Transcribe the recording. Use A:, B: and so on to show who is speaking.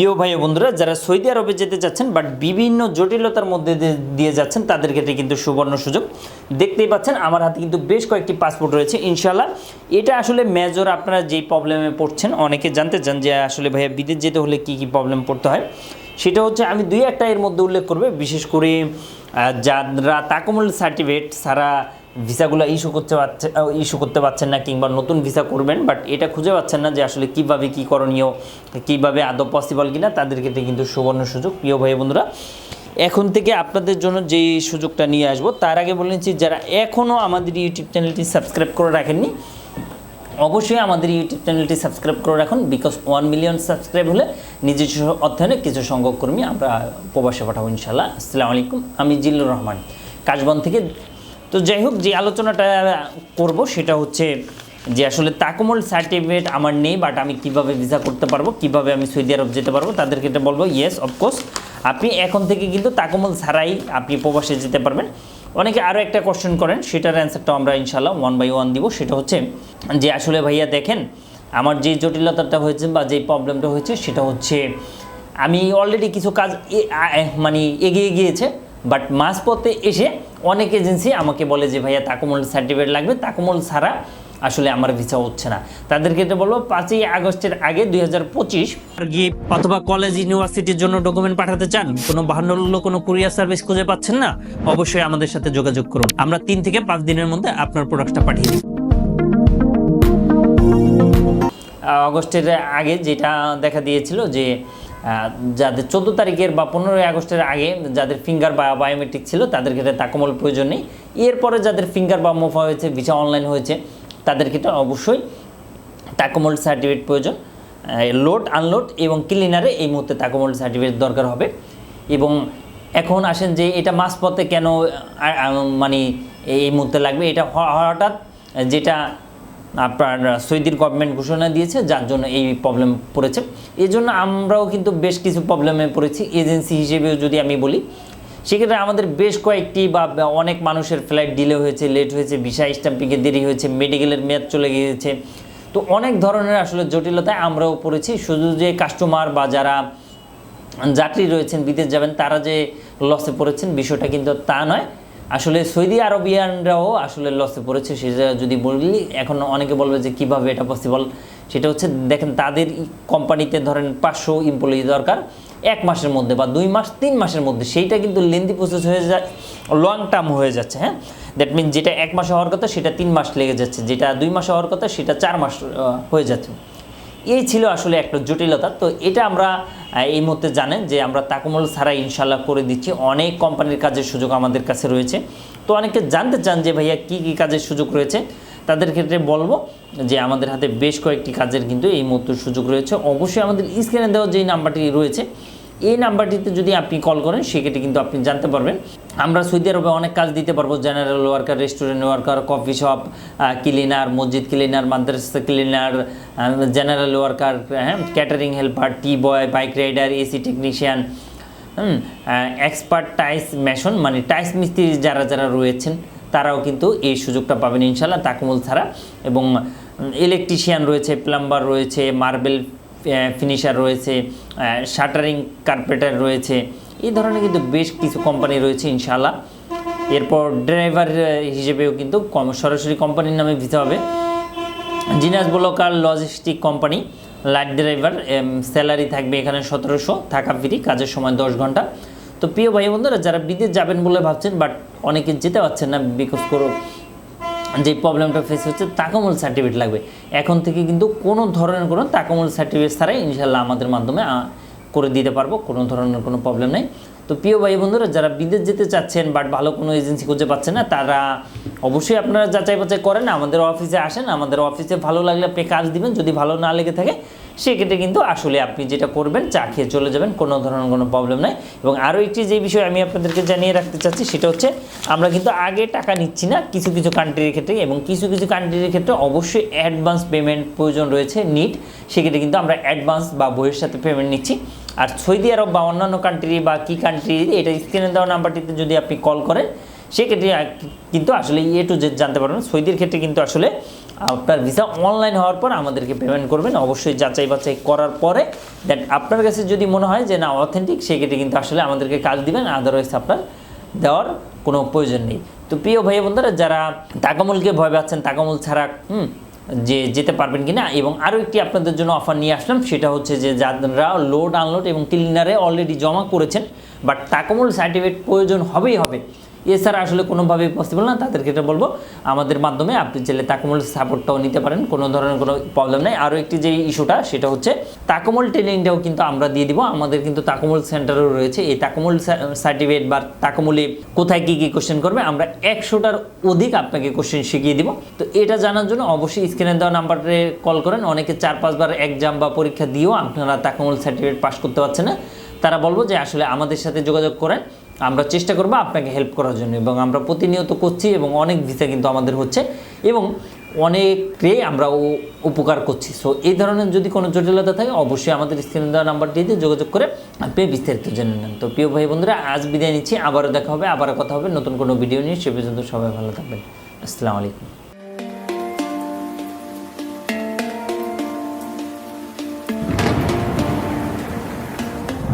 A: প্রিয় ভাই বন্ধুরা, যারা সৌদি আরবে যেতে যাচ্ছেন বাট বিভিন্ন জটিলতার মধ্যে দিয়ে যাচ্ছেন, তাদের ক্ষেত্রে কিন্তু সুবর্ণ সুযোগ দেখতেই পাচ্ছেন। আমার হাতে কিন্তু বেশ কয়েকটি পাসপোর্ট রয়েছে ইনশাল্লাহ এটা আসলে মেজর আপনারা যেই প্রবলেমে পড়ছেন, অনেকে জানতে চান যে আসলে ভাইয়া বিদেশ যেতে হলে কি কি প্রবলেম পড়তে হয়? সেটা হচ্ছে আমি দুই একটা এর মধ্যে উল্লেখ করবে, বিশেষ করে যারা তাকমুল সার্টিফিকেট সারা ভিসাগুলো ইস্যু করতে পারছে ইস্যু করতে পারছেন না কিংবা নতুন ভিসা করবেন বাট এটা খুঁজে পাচ্ছেন না যে আসলে কীভাবে কি করণীয়, কীভাবে আদৌ পসিবল কিনা, তাদের ক্ষেত্রে কিন্তু সুবর্ণ সুযোগ। প্রিয় ভাই বন্ধুরা, এখন থেকে আপনাদের জন্য যেই সুযোগটা নিয়ে আসব, তার আগে বলে নিচ্ছি, যারা এখনও আমাদের ইউটিউব চ্যানেলটি সাবস্ক্রাইব করে রাখেননি, অবশ্যই আমাদের ইউটিউব চ্যানেলটি সাবস্ক্রাইব করে রাখুন বিকজ ওয়ান মিলিয়ন সাবস্ক্রাইব হলে নিজস্ব অধ্যয়নে কিছু সংখ্যক কর্মী আমরা প্রবাসে পাঠাবো ইনশাল্লাহ আসসালামু আলাইকুম, আমি জিল্লুর রহমান, কাশবন থেকে তো যাই হোক, যে আলোচনাটা করব সেটা হচ্ছে যে আসলে তাকুমল সার্টিফিকেট আমার নেই বাট আমি কীভাবে ভিসা করতে পারব, কীভাবে আমি সৌদি আরব যেতে পারব, তাদেরকে এটা বলব ইয়েস অফকোর্স আপনি এখন থেকে কিন্তু তাকুমল ছাড়াই আপনি প্রবাসে যেতে পারবেন। অনেকে আরও একটা কোশ্চেন করেন, সেটার অ্যান্সারটাও আমরা ইনশাল্লাহ ওয়ান বাই ওয়ান দিব। সেটা হচ্ছে যে আসলে ভাইয়া দেখেন, আমার যে জটিলতাটা হয়েছে বা যে প্রবলেমটা হয়েছে, সেটা হচ্ছে আমি অলরেডি কিছু কাজ মানে এগিয়ে গিয়েছে। বাট মাঝপথে এসে অনেক এজেন্সি আমাকে বলে যে, ভাইয়া, তাকুমল সার্টিফিকেট লাগবে। তাকুমল ছাড়া আসলে আমার ভিসা হচ্ছে না। তাদের ক্ষেত্রে বলব, পাঁচই আগস্টের আগে দুই হাজার পঁচিশ গিয়ে অথবা কলেজ ইউনিভার্সিটির জন্য ডকুমেন্ট পাঠাতে চান, কোনো বাহান্ন কোনো কুরিয়ার সার্ভিস খুঁজে পাচ্ছেন না, অবশ্যই আমাদের সাথে যোগাযোগ করুন। আমরা তিন থেকে পাঁচ দিনের মধ্যে আপনার প্রোডাক্টটা পাঠিয়ে দিই। আগস্টের আগে যেটা দেখা দিয়েছিল যে যাদের চোদ্দ তারিখের বা পনেরোই আগস্টের আগে যাদের ফিঙ্গার বা বায়োমেট্রিক ছিল, তাদের ক্ষেত্রে তাকমল প্রয়োজন নেই। এরপরে যাদের ফিঙ্গার বা মোফা হয়েছে ভিসা অনলাইন হয়েছে, তাদের ক্ষেত্রে অবশ্যই তাকমল সার্টিফিকেট প্রয়োজন। লোড আনলোড এবং ক্লিনারে এই মুহূর্তে তাকমল সার্টিফিকেট দরকার হবে। এবং এখন আসেন যে এটা মাঝপথে কেন মানে এই মুহূর্তে লাগবে, এটা হঠাৎ যেটা আপনার সৌদির গভর্নমেন্ট ঘোষণা দিয়েছে, যার জন্য এই প্রবলেম পড়েছে। এই জন্য আমরাও কিন্তু বেশ কিছু প্রবলেমে পড়েছি। এজেন্সি হিসেবেও যদি আমি বলি, সেক্ষেত্রে আমাদের বেশ কয়েকটি বা অনেক মানুষের ফ্লাইট ডিলে হয়েছে লেট হয়েছে ভিসা স্ট্যাম্পিংয়ে দেরি হয়েছে মেডিকেলের মেয়াদ চলে গিয়েছে। তো অনেক ধরনের আসলে জটিলতায় আমরাও পড়েছি। শুধু যে কাস্টমার বা যারা যাত্রী রয়েছেন, বিদেশ যাবেন, তারা যে লসে পড়েছেন, বিষয়টা কিন্তু তা নয়। আসলে সৌদি আরবিয়ানরাও আসলে লসে পড়েছে সেটা যদি বলি, এখন অনেকে বলবে যে কীভাবে এটা পসিবল সেটা হচ্ছে, দেখেন তাদের কোম্পানিতে ধরেন পাঁচশো এমপ্লয়ি দরকার, এক মাসের মধ্যে বা দুই মাস, তিন মাসের মধ্যে, সেইটা কিন্তু লেন্দি প্রসেস হয়ে যায় লং টার্ম হয়ে যাচ্ছে হ্যাঁ? দ্যাট মিন যেটা এক মাসে হওয়ার কথা, সেটা তিন মাস লেগে যাচ্ছে, যেটা দুই মাসে হওয়ার কথা, সেটা চার মাস হয়ে যাচ্ছে। এই ছিল আসলে একটা জটিলতা। তো এটা আমরা এই মুহূর্তে জানেন যে আমরা তাকুমল ছাড়া ইনশাল্লাহ করে দিচ্ছি। অনেক কোম্পানির কাজের সুযোগ আমাদের কাছে রয়েছে। তো অনেকে জানতে চান যে ভাইয়া কি কি কাজের সুযোগ রয়েছে? তাদের ক্ষেত্রে বলব যে আমাদের হাতে বেশ কয়েকটি কাজের কিন্তু এই মুহূর্তে সুযোগ রয়েছে। অবশ্যই আমাদের স্ক্রিনে দেওয়া যেই নাম্বারটি রয়েছে এই নাম্বারটিতে যদি আপনি কল করেন, সেক্ষেত্রে কিন্তু আপনি জানতে পারবেন। আমরা সৌদি আরবে অনেক কাজ দিতে পারব general worker restaurant worker coffee shop cleaner মসজিদ ক্লিনার মাদ্রাসা ক্লিনার জেনারেল ওয়ার্কার হ্যাঁ catering helper tea boy bike rider AC technician hmm expert tiles mason মানে টাইস মিস্ত্রি যারা যারা রয়েছেন, তারাও কিন্তু এই সুযোগটা পাবেন ইনশাল্লাহ তাকমুল ছাড়া। এবং ইলেকট্রিশিয়ান রয়েছে প্লাম্বার রয়েছে মার্বেল ফিনিশার রয়েছে শাটারিং কার্পেটার রয়েছে, এই ধরনের কিন্তু বেশ কিছু কোম্পানি রয়েছে ইনশাল্লাহ এরপর ড্রাইভার হিসেবেও কিন্তু কম- সরাসরি কোম্পানির নামে ভিসা হবে। জিনাস blocker logistic company light driver salary থাকবে এখানে সতেরোশো, থাকা ফ্রি কাজের সময় দশ ঘণ্টা। তো প্রিয় ভাই বন্ধুরা, যারা বিদেশ যাবেন বলে ভাবছেন বাট অনেকে যেতে পারছেন না বিকজ করো যে প্রবলেমটা ফেস হচ্ছে, তাকামূল সার্টিফিকেট লাগবে। এখন থেকে কিন্তু কোনো ধরনের কোনো তাকামূল সার্টিফিকেট ছাড়াই ইনশাল্লাহ আমাদের মাধ্যমে করে দিতে পারব, কোনো ধরনের কোনো প্রবলেম নেই। তো প্রিয় ভাই বন্ধুরা যারা বিদেশ যেতে চাচ্ছেন বাট ভালো কোনো এজেন্সি খুঁজে পাচ্ছেন না, তারা অবশ্যই আপনারা যাচাই বাছাই করেন, আমাদের অফিসে আসেন, আমাদের অফিসে ভালো লাগলে আপনি কাজ দিবেন, যদি ভালো না লেগে থাকে, সেক্ষেত্রে কিন্তু আসলে আপনি যেটা করবেন, চা খেয়ে চলে যাবেন, কোনো ধরনের কোনো প্রবলেম নাই। এবং আরও একটি যে বিষয় আমি আপনাদেরকে জানিয়ে রাখতে চাচ্ছি, সেটা হচ্ছে আমরা কিন্তু আগে টাকা নিচ্ছি না, কিছু কিছু কান্ট্রির ক্ষেত্রে এবং কিছু কিছু কান্ট্রির ক্ষেত্রে অবশ্যই অ্যাডভান্স পেমেন্ট প্রয়োজন রয়েছে নিট সেক্ষেত্রে কিন্তু আমরা অ্যাডভান্স বা বইয়ের সাথে পেমেন্ট নিচ্ছি। আর সৌদি আরব বা অন্যান্য কান্ট্রি বা কি কান্ট্রি এটা স্ক্রিনে দেওয়া নাম্বারটিতে যদি আপনি কল করেন, সেক্ষেত্রে কিন্তু আসলে এ টু জেড জানতে পারবেন। সৌদির ক্ষেত্রে কিন্তু আসলে, আপনার ভিসা অনলাইন হওয়ার পর আমাদেরকে পেমেন্ট করবেন। অবশ্যই যাচাই বাছাই করার পরে দেন আপনার কাছে যদি মনে হয় যে না অথেন্টিক সেক্ষেত্রে কিন্তু আসলে আমাদেরকে কাজ দিবেন। আদারওয়াইজ আপনার দেওয়ার কোনো প্রয়োজন নেই। তো প্রিয় ভাই বন্ধুরা যারা তাকামুলকে ভয় পাচ্ছেন তাকামুল ছাড়া, হুম যে যেতে পারবেন কি না এবং আরও একটি আপনাদের জন্য অফার নিয়ে আসলাম, সেটা হচ্ছে যে যারা লোড আনলোড এবং ক্লিনারে অলরেডি জমা করেছেন বাট তাকামুল সার্টিফিকেট প্রয়োজন হবেই হবে। এছাড়া আসলে কোনোভাবেই পসিবল না। তাদেরকে এটা বলব, আমাদের মাধ্যমে আপনি চাইলে তাকমল সাপোর্টটাও নিতে পারেন, কোনো ধরনের কোনো প্রবলেম নেই। আরও একটি যে ইস্যুটা সেটা হচ্ছে তাকমল ট্রেনিংটাও কিন্তু আমরা দিয়ে দিব। আমাদের কিন্তু তাকমল সেন্টারও রয়েছে। এই তাকমল সার্টিফিকেট বা তাকমলে কোথায় কী কী কোশ্চেন করবে, আমরা একশোটার অধিক আপনাকে কোশ্চেন শিখিয়ে দিব। তো এটা জানার জন্য অবশ্যই স্ক্রিনে দেওয়া নাম্বারে কল করেন। অনেকে চার, পাঁচবার এক্সাম বা পরীক্ষা দিয়েও আপনারা তাকমল সার্টিফিকেট পাস করতে পারছেন না। তারা বলব যে আসলে আমাদের সাথে যোগাযোগ করেন। আমরা চেষ্টা করব আপনাকে হেল্প করার জন্য এবং আমরা প্রতিনিয়ত করছি এবং অনেক ভিসা কিন্তু আমাদের হচ্ছে এবং অনেকে আমরা উপকার করছি। সো এই ধরনের যদি কোনো জটিলতা থাকে, অবশ্যই আমাদের স্ক্রিনে দেওয়া নাম্বার দিয়ে যোগাযোগ করে আপনি বিস্তারিত জেনে নেন। তো, প্রিয় ভাই বন্ধুরা, আজ বিদায় নিচ্ছি। আবারও দেখা হবে, আবারও কথা হবে। নতুন কোনো ভিডিও নিয়ে। সে পর্যন্ত সবাই ভালো থাকবেন। আসসালামু আলাইকুম।